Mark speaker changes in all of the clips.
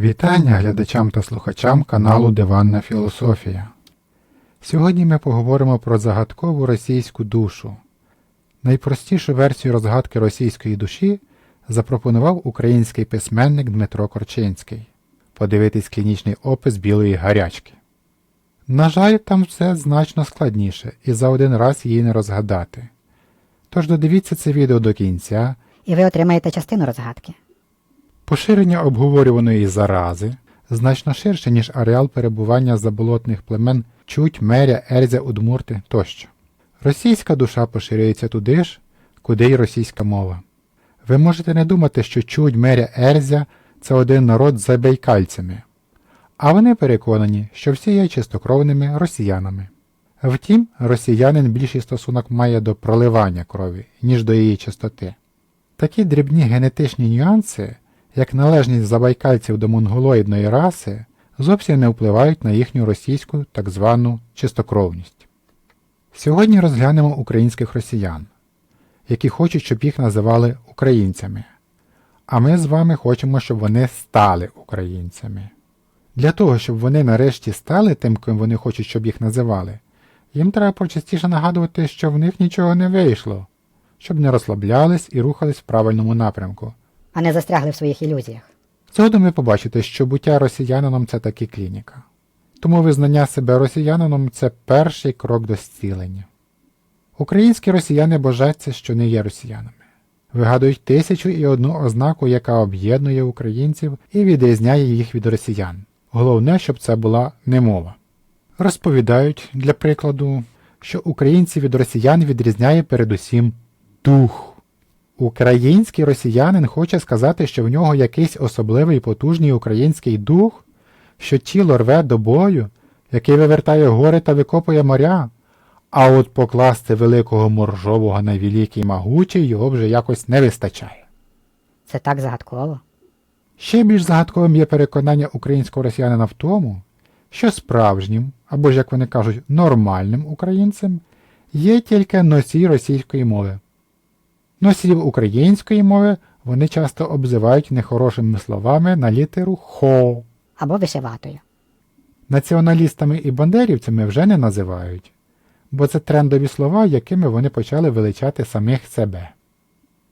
Speaker 1: Вітання глядачам та слухачам каналу Диванна Філософія. Сьогодні ми поговоримо про загадкову російську душу. Найпростішу версію розгадки російської душі запропонував український письменник Дмитро Корчинський. Подивитись клінічний опис білої гарячки. На жаль, там все значно складніше і за один раз її не розгадати. Тож додивіться це відео до кінця
Speaker 2: і ви отримаєте частину розгадки.
Speaker 1: Поширення обговорюваної зарази значно ширше, ніж ареал перебування заболотних племен Чуть, Меря, Ерзя, Удмурти тощо. Російська душа поширюється туди ж, куди й російська мова. Ви можете не думати, що Чуть, Меря, Ерзя це один народ з забайкальцями, а вони переконані, що всі є чистокровними росіянами. Втім, росіянин більший стосунок має до проливання крові, ніж до її чистоти. Такі дрібні генетичні нюанси, як належність забайкальців до монголоїдної раси, зовсім не впливають на їхню російську так звану чистокровність. Сьогодні розглянемо українських росіян, які хочуть, щоб їх називали українцями. А ми з вами хочемо, щоб вони стали українцями. Для того, щоб вони нарешті стали тим, ким вони хочуть, щоб їх називали, їм треба почастіше нагадувати, що в них нічого не вийшло, щоб не розслаблялись і рухались в правильному напрямку.
Speaker 2: А не застрягли в своїх ілюзіях.
Speaker 1: Згодом ви побачите, що буття росіянином це таки клініка. Тому визнання себе росіянином це перший крок до зцілення. Українські росіяни божаться, що не є росіянами. Вигадують тисячу і одну ознаку, яка об'єднує українців і відрізняє їх від росіян. Головне, щоб це була не мова. Розповідають, для прикладу, що українців від росіян відрізняє передусім дух. Український росіянин хоче сказати, що в нього якийсь особливий потужний український дух, що тіло рве до бою, який вивертає гори та викопує моря, а от покласти великого моржового на великий могучий його вже якось не вистачає.
Speaker 2: Це так загадково.
Speaker 1: Ще більш загадковим є переконання українського росіянина в тому, що справжнім, або ж як вони кажуть, нормальним українцем є тільки носій російської мови. Носіїв української мови вони часто обзивають нехорошими словами на літеру хо.
Speaker 2: Або вишиватою.
Speaker 1: Націоналістами і бандерівцями вже не називають, бо це трендові слова, якими вони почали величати самих себе.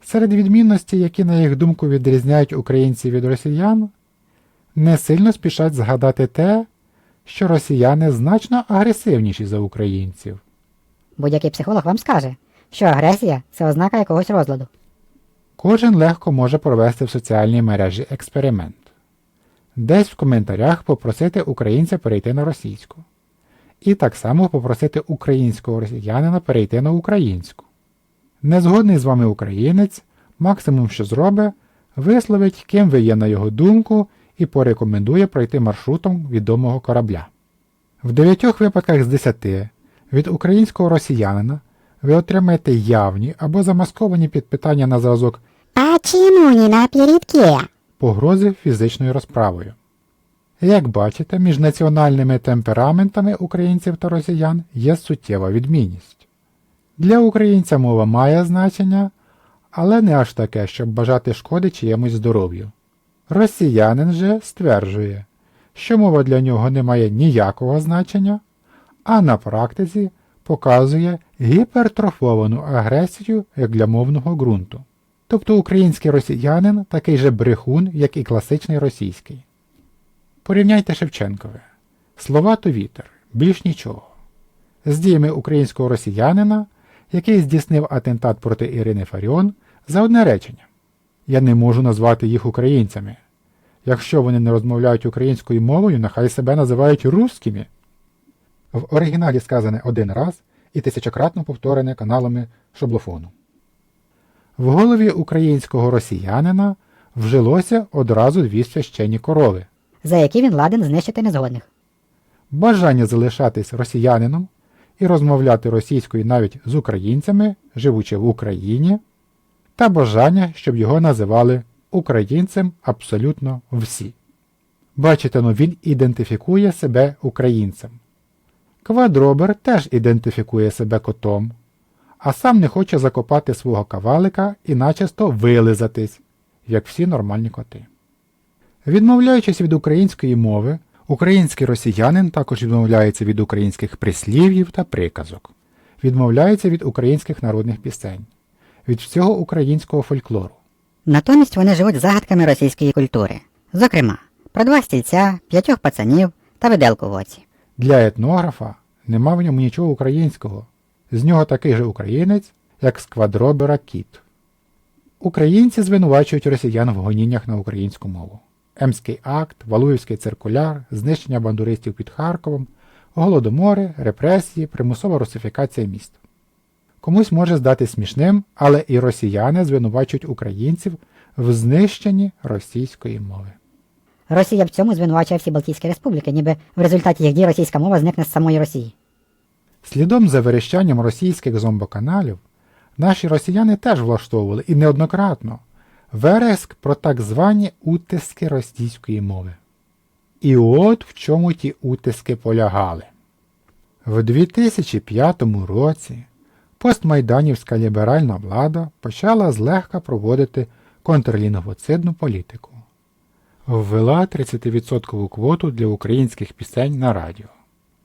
Speaker 1: Серед відмінностей, які, на їх думку, відрізняють українців від росіян, не сильно спішать згадати те, що росіяни значно агресивніші за українців.
Speaker 2: Будь-який психолог вам скаже, що агресія це ознака якогось розладу.
Speaker 1: Кожен легко може провести в соціальній мережі експеримент. Десь в коментарях попросити українця перейти на російську. І так само попросити українського росіянина перейти на українську. Незгодний з вами українець, максимум, що зробить, висловить, ким ви є на його думку, і порекомендує пройти маршрутом відомого корабля. В дев'ятьох випадках з десяти від українського росіянина ви отримаєте явні або замасковані підпитання на зразок
Speaker 2: Почему не на передке?
Speaker 1: погрози фізичною розправою. Як бачите, між національними темпераментами українців та росіян є суттєва відмінність. Для українця мова має значення, але не аж таке, щоб бажати шкоди чиємусь здоров'ю. Росіянин же стверджує, що мова для нього не має ніякого значення, а на практиці показує гіпертрофовану агресію як для мовного ґрунту. Тобто український росіянин такий же брехун, як і класичний російський. Порівняйте Шевченкове. Слова то вітер, більш нічого. З діями українського росіянина, який здійснив атентат проти Ірини Фаріон, за одне речення. Я не можу назвати їх українцями. Якщо вони не розмовляють українською мовою, нехай себе називають русскими. В оригіналі сказане один раз і тисячократно повторене каналами шоблофону. В голові українського росіянина вжилося одразу дві священні корови.
Speaker 2: за які він ладен знищити незгодних.
Speaker 1: Бажання залишатись росіянином і розмовляти російською навіть з українцями, живучи в Україні, та бажання, щоб його називали українцем абсолютно всі. Бачите, ну він ідентифікує себе українцем. Квадробер теж ідентифікує себе котом, а сам не хоче закопати свого кавалика і начисто вилизатись, як всі нормальні коти. Відмовляючись від української мови, український росіянин також відмовляється від українських прислів'їв та приказок, відмовляється від українських народних пісень, від всього українського фольклору.
Speaker 2: Натомість вони живуть загадками російської культури, зокрема, про два стільця, п'ятьох пацанів та виделку в оці.
Speaker 1: Для етнографа нема в ньому нічого українського. З нього такий же українець, як з квадробера кіт. Українці звинувачують росіян в гоніннях на українську мову. Емський акт, Валуївський циркуляр, знищення бандуристів під Харковом, голодомори, репресії, примусова русифікація міст. Комусь може здати смішним, але і росіяни звинувачують українців в знищенні російської мови.
Speaker 2: Росія в цьому звинувачує всі Балтійські республіки, ніби в результаті їх дій російська мова зникне з самої Росії.
Speaker 1: Слідом за верещанням російських зомбоканалів, наші росіяни теж влаштовували і неоднократно вереск про так звані утиски російської мови. І от в чому ті утиски полягали. В 2005 році постмайданівська ліберальна влада почала злегка проводити контрлінгвоцидну політику. Ввела 30% квоту для українських пісень на радіо.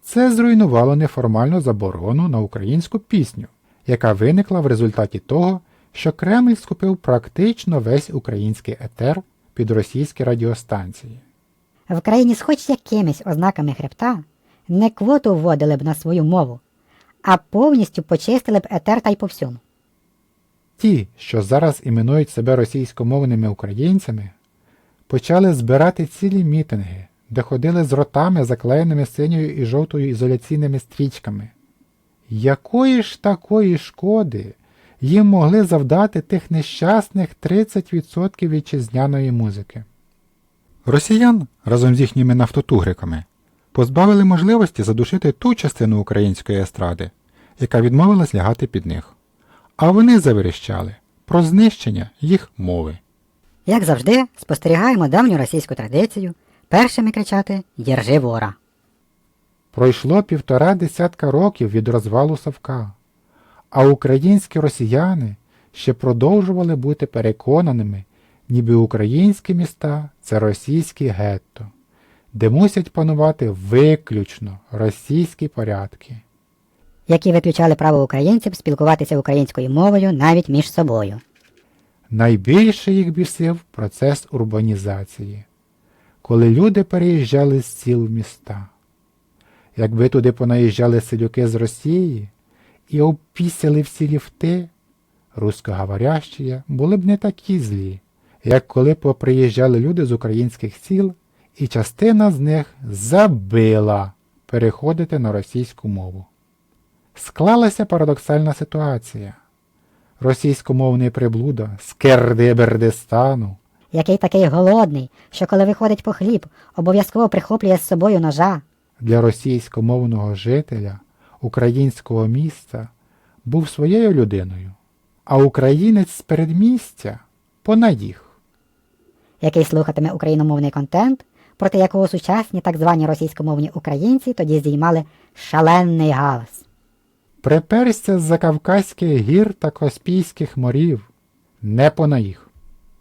Speaker 1: Це зруйнувало неформальну заборону на українську пісню, яка виникла в результаті того, що Кремль скупив практично весь український етер під російські радіостанції.
Speaker 2: В країні з хоч якимись ознаками хребта не квоту вводили б на свою мову, а повністю почистили б етер та й по всьому.
Speaker 1: Ті, що зараз іменують себе російськомовними українцями, почали збирати цілі мітинги, де ходили з ротами, заклеєними синьою і жовтою ізоляційними стрічками. Якої ж такої шкоди їм могли завдати тих нещасних 30% вітчизняної музики? Росіян разом з їхніми нафтотугриками позбавили можливості задушити ту частину української естради, яка відмовилась лягати під них. А вони заверещали про знищення їх мови.
Speaker 2: Як завжди, спостерігаємо давню російську традицію першими кричати «Держи вора!».
Speaker 1: Пройшло півтора десятка років від розвалу Савка, а українські росіяни ще продовжували бути переконаними, ніби українські міста це російські гетто, де мусять панувати виключно російські порядки.
Speaker 2: які виключали право українців спілкуватися українською мовою навіть між собою.
Speaker 1: Найбільше їх бісив процес урбанізації, коли люди переїжджали з сіл в міста. Якби туди понаїжджали селюки з Росії і обпісяли всі ліфти, рускоговорящі були б не такі злі, як коли поприїжджали люди з українських сіл, і частина з них забила переходити на російську мову. Склалася парадоксальна ситуація. Російськомовний приблуда з Кердибердистану
Speaker 2: Який такий голодний, що коли виходить по хліб, обов'язково прихоплює з собою ножа.
Speaker 1: для російськомовного жителя українського міста був своєю людиною, а українець з передмістя понад їх.
Speaker 2: який слухатиме україномовний контент, проти якого сучасні так звані російськомовні українці тоді здіймали шалений галас.
Speaker 1: Приперся з Закавказьких гір та Каспійських морів, не пона їх.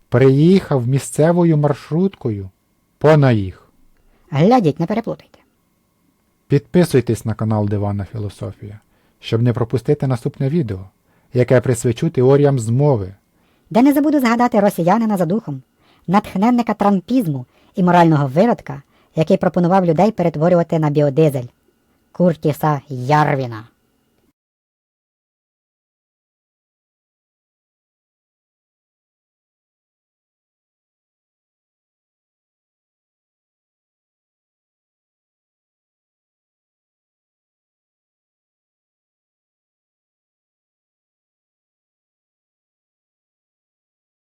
Speaker 1: Приїхав місцевою маршруткою пона їх.
Speaker 2: Глядіть, не переплутайте.
Speaker 1: Підписуйтесь на канал Дивана Філософія, щоб не пропустити наступне відео, яке присвячу теоріям змови.
Speaker 2: Де не забуду згадати росіянина за духом, натхненника трампізму і морального виродка, який пропонував людей перетворювати на біодизель Куртіса Ярвіна.